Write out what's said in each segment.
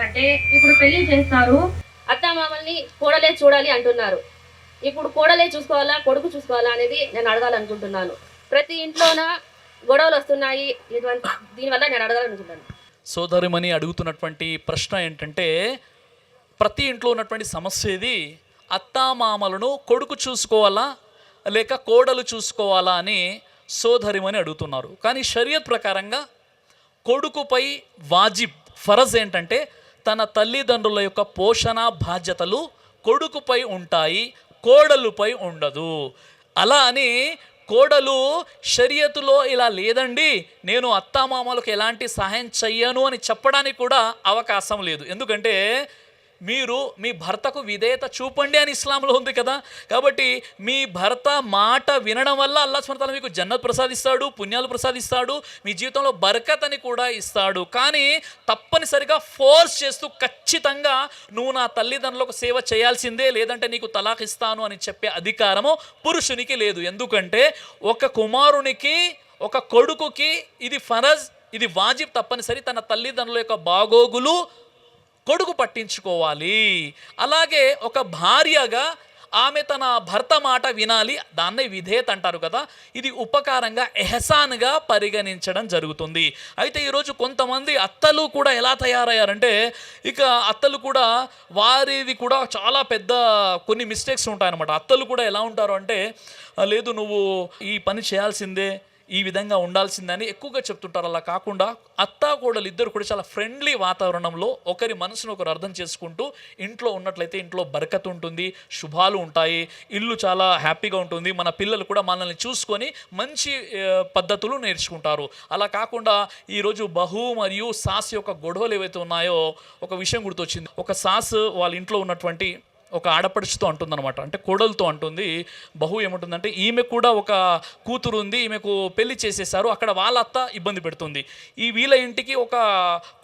అంటే ఇప్పుడు పెళ్ళి చేస్తారు. అత్త మామల్ని కోడలే చూడాలి అంటున్నారు. ఇప్పుడు కోడలే చూసుకోవాలా కొడుకు చూసుకోవాలా అనేది నేను అడగాలనుకుంటున్నాను. ప్రతి ఇంట్లోన గొడవలు వస్తున్నాయి దీనివల్ల నేను అడగాలనుకుంటున్నాను. సోదరిమణి అడుగుతున్నటువంటి ప్రశ్న ఏంటంటే ప్రతి ఇంట్లో ఉన్నటువంటి సమస్య ఇది అత్తామామలను కొడుకు చూసుకోవాలా లేక కోడలు చూసుకోవాలా అని సోదరిమని అడుగుతున్నారు. కానీ షరియత్ ప్రకారంగా కొడుకుపై వాజిబ్ ఫరజ్ ఏంటంటే తన తల్లిదండ్రుల యొక్క పోషణ బాధ్యతలు కొడుకుపై ఉంటాయి కోడలుపై ఉండదు. అలా అని కోడలు షరియతులో ఇలా లేదండి నేను అత్తామామలకు ఎలాంటి సహాయం చెయ్యను అని చెప్పడానికి కూడా అవకాశం లేదు. ఎందుకంటే మీరు మీ భర్తకు విధేయత చూపండి అని ఇస్లాంలో ఉంది కదా. కాబట్టి మీ భర్త మాట వినడం వల్ల అల్లా స్మరతాల మీకు జన్నత్ ప్రసాదిస్తాడు పుణ్యాలు ప్రసాదిస్తాడు మీ జీవితంలో బరకత్ అని కూడా ఇస్తాడు. కానీ తప్పనిసరిగా ఫోర్స్ చేస్తూ ఖచ్చితంగా నువ్వు నా తల్లిదండ్రులకు సేవ చేయాల్సిందే లేదంటే నీకు తలాక్ ఇస్తాను అని చెప్పే అధికారము పురుషునికి లేదు. ఎందుకంటే ఒక కుమారునికి ఒక కొడుకుకి ఇది ఫరజ్ ఇది వాజిబ్ తప్పనిసరి తన తల్లిదండ్రుల యొక్క బాగోగులు కొడుకు పట్టించుకోవాలి. అలాగే ఒక భార్యగా ఆమె తన భర్త మాట వినాలి. దాన్నే విధేయత అంటారు కదా. ఇది ఉపకారంగా ఎహసాన్గా పరిగణించడం జరుగుతుంది. అయితే ఈరోజు కొంతమంది అత్తలు కూడా ఎలా తయారయ్యారంటే ఇక అత్తలు కూడా వారిది కూడా చాలా పెద్ద కొన్ని మిస్టేక్స్ ఉంటాయన్నమాట. అత్తలు కూడా ఎలా ఉంటారు అంటే లేదు నువ్వు ఈ పని చేయాల్సిందే ఈ విధంగా ఉండాల్సిందని ఎక్కువగా చెప్తుంటారు. అలా కాకుండా అత్తాకోడలు ఇద్దరు కూడా చాలా ఫ్రెండ్లీ వాతావరణంలో ఒకరి మనసును ఒకరు అర్థం చేసుకుంటూ ఇంట్లో ఉన్నట్లయితే ఇంట్లో బరకత్ ఉంటుంది శుభాలు ఉంటాయి ఇల్లు చాలా హ్యాపీగా ఉంటుంది. మన పిల్లలు కూడా మనల్ని చూసుకొని మంచి పద్ధతులు నేర్చుకుంటారు. అలా కాకుండా ఈరోజు బహు మరియు సాస్ యొక్క గొడవలు ఏవైతే ఉన్నాయో ఒక విషయం గుర్తొచ్చింది. ఒక సాస్ వాళ్ళ ఇంట్లో ఉన్నటువంటి ఒక ఆడపడుచుతో అంటుందన్నమాట. అంటే కోడలతో అంటుంది. బహు ఏముంటుందంటే ఈమె కూడా ఒక కూతురు ఉంది ఈమెకు పెళ్ళి చేసేసారు అక్కడ వాళ్ళ అత్త ఇబ్బంది పెడుతుంది. ఈ వీళ్ళ ఇంటికి ఒక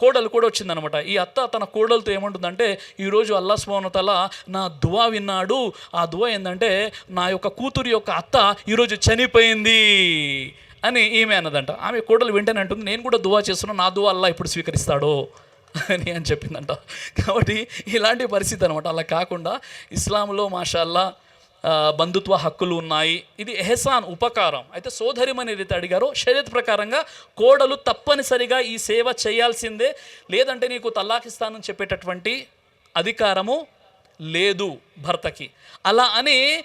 కోడలు కూడా వచ్చిందనమాట ఈ అత్త తన కోడలతో ఏమంటుందంటే ఈరోజు అల్లా సుమతల నా దువా విన్నాడు. ఆ దువా ఏంటంటే నా యొక్క కూతురు యొక్క అత్త ఈరోజు చనిపోయింది అని ఈమె అన్నదంట. ఆమె కోడలు వెంటనే అంటుంది నేను కూడా దువా చేస్తున్నాను నా దువా అల్లా ఇప్పుడు స్వీకరిస్తాడో. అని అని చెప్పిందంట. కాబట్టి ఇలాంటి పరిస్థితి అనమాట అలా కాకుండా ఇస్లాంలో మాషాల్లా బంధుత్వ హక్కులు ఉన్నాయి. ఇది ఎహసాన్ ఉపకారం. అయితే సోదరిమని ఏదైతే అడిగారో షరీత్ ప్రకారంగా కోడలు తప్పనిసరిగా ఈ సేవ చేయాల్సిందే. లేదంటే నీకు తల్లాకిస్తానని చెప్పేటటువంటి అధికారము లేదు భర్తకి. అలా అని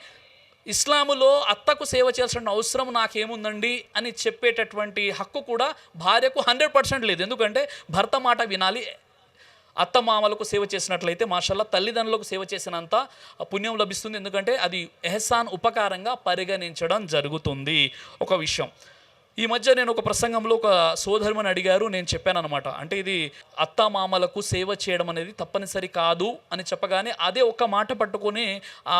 ఇస్లాములో అత్తకు సేవ చేయాల్సిన అవసరం నాకేముందండి అని చెప్పేటటువంటి హక్కు కూడా భార్యకు హండ్రెడ్ పర్సెంట్ లేదు. ఎందుకంటే భర్త మాట వినాలి. అత్త మామలకు సేవ చేసినట్లయితే మాషల్లా తల్లిదండ్రులకు సేవ చేసినంత పుణ్యం లభిస్తుంది. ఎందుకంటే అది ఎహసాన్ ఉపకారంగా పరిగణించడం జరుగుతుంది. ఒక విషయం. ఈ మధ్య నేను ఒక ప్రసంగంలో ఒక సోదరుమని అడిగారు నేను చెప్పాను అనమాట అంటే ఇది అత్త మామలకు సేవ చేయడం అనేది తప్పనిసరి కాదు అని చెప్పగానే అదే ఒక్క మాట పట్టుకొని ఆ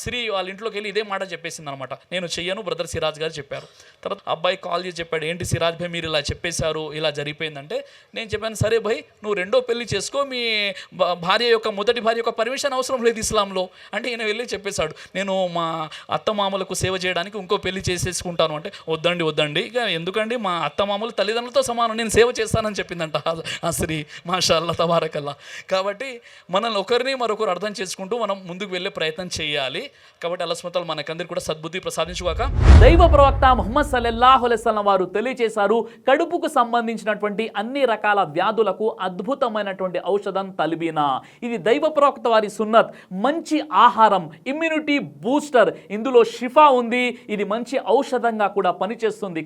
సిరి వాళ్ళ ఇంట్లోకి వెళ్ళి ఇదే మాట చెప్పేసింది అనమాట నేను చెయ్యను బ్రదర్ సిరాజ్ గారు చెప్పారు. తర్వాత అబ్బాయి కాల్ చేసి చెప్పాడు ఏంటి సిరాజ్ భాయ్ మీరు ఇలా చెప్పేశారు ఇలా జరిగిపోయిందంటే? నేను చెప్పాను సరే భయ్ నువ్వు రెండో పెళ్ళి చేసుకో మీ భార్య యొక్క మొదటి భార్య యొక్క పర్మిషన్ అవసరం లేదు ఇస్లాంలో. అంటే ఈయన వెళ్ళి చెప్పేశాడు నేను మా అత్తమామలకు సేవ చేయడానికి ఇంకో పెళ్ళి చేసేసుకుంటాను. అంటే వద్దండి వద్దండి ఇక ఎందుకండి మా అత్తమామలు తల్లిదండ్రులతో సమానం నేను సేవ చేస్తానని చెప్పిందంట ఆ- ఆ స్త్రీ. మాషాల్లా తబారకల్లా. కాబట్టి మనల్ని ఒకరిని మరొకరు అర్థం చేసుకుంటూ మనం ముందుకు వెళ్ళే ప్రయత్నం చేయాలి. కాబట్టి అలస్మతలు మనకందరికి కూడా సద్బుద్ధి ప్రసాదించుగాక. దైవ ప్రవక్త ముహమ్మద్ సల్లల్లాహు వారు తెలియజేశారు కడుపుకు సంబంధించినటువంటి అన్ని రకాల వ్యాధులకు అద్భుతమైనటువంటి ఔషధం తలిబీనా. ఇది దైవ ప్రవక్త వారి సున్నత్. మంచి ఆహారం ఇమ్యూనిటీ బూస్టర్ ఇందులో షిఫా ఉంది. ఇది మంచి ఔషధంగా కూడా పనిచేస్తుంది.